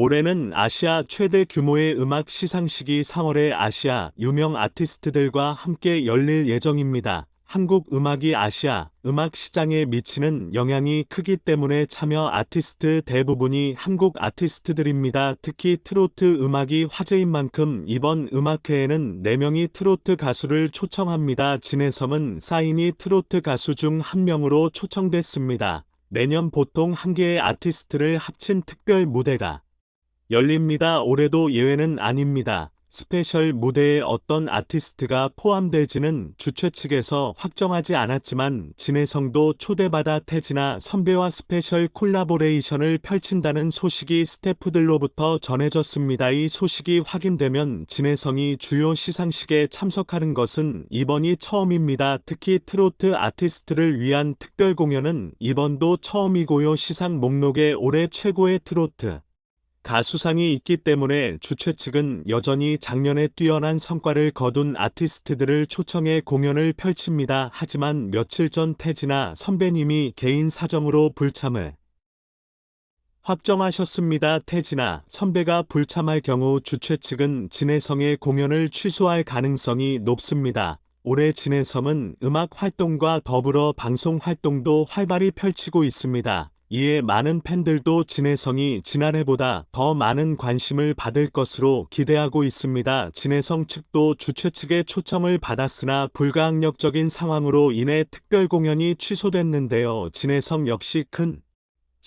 올해는 아시아 최대 규모의 음악 시상식이 4월에 아시아 유명 아티스트들과 함께 열릴 예정입니다. 한국 음악이 아시아 음악 시장에 미치는 영향이 크기 때문에 참여 아티스트 대부분이 한국 아티스트들입니다. 특히 트로트 음악이 화제인 만큼 이번 음악회에는 4명이 트로트 가수를 초청합니다. 진해섬은 사인이 트로트 가수 중 한 명으로 초청됐습니다. 매년 보통 한 개의 아티스트를 합친 특별 무대가 열립니다. 올해도 예외는 아닙니다. 스페셜 무대에 어떤 아티스트가 포함될지는 주최 측에서 확정하지 않았지만 진해성도 초대받아 태진아 선배와 스페셜 콜라보레이션을 펼친다는 소식이 스태프들로부터 전해졌습니다. 이 소식이 확인되면 진해성이 주요 시상식에 참석하는 것은 이번이 처음입니다. 특히 트로트 아티스트를 위한 특별 공연은 이번도 처음이고요. 시상 목록에 올해 최고의 트로트 가수상이 있기 때문에 주최 측은 여전히 작년에 뛰어난 성과를 거둔 아티스트들을 초청해 공연을 펼칩니다. 하지만 며칠 전 태진아 선배님이 개인 사정으로 불참을 확정하셨습니다. 태진아 선배가 불참할 경우 주최 측은 진해성의 공연을 취소할 가능성이 높습니다. 올해 진해성은 음악 활동과 더불어 방송 활동도 활발히 펼치고 있습니다. 이에 많은 팬들도 진해성이 지난해보다 더 많은 관심을 받을 것으로 기대하고 있습니다. 진해성 측도 주최 측의 초청을 받았으나 불가항력적인 상황으로 인해 특별 공연이 취소됐는데요. 진해성 역시 큰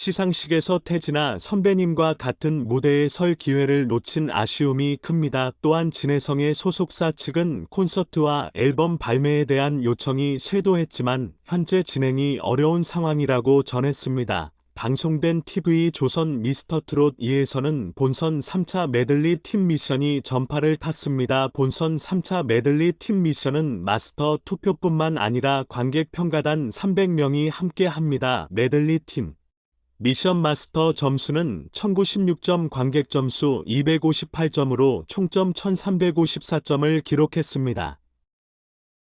시상식에서 태진아 선배님과 같은 무대에 설 기회를 놓친 아쉬움이 큽니다. 또한 진해성의 소속사 측은 콘서트와 앨범 발매에 대한 요청이 쇄도했지만 현재 진행이 어려운 상황이라고 전했습니다. 방송된 TV 조선 미스터트롯 2에서는 본선 3차 메들리 팀 미션이 전파를 탔습니다. 본선 3차 메들리 팀 미션은 마스터 투표뿐만 아니라 관객 평가단 300명이 함께 합니다. 메들리 팀 미션 마스터 점수는 1096점 관객 점수 258점으로 총점 1354점을 기록했습니다.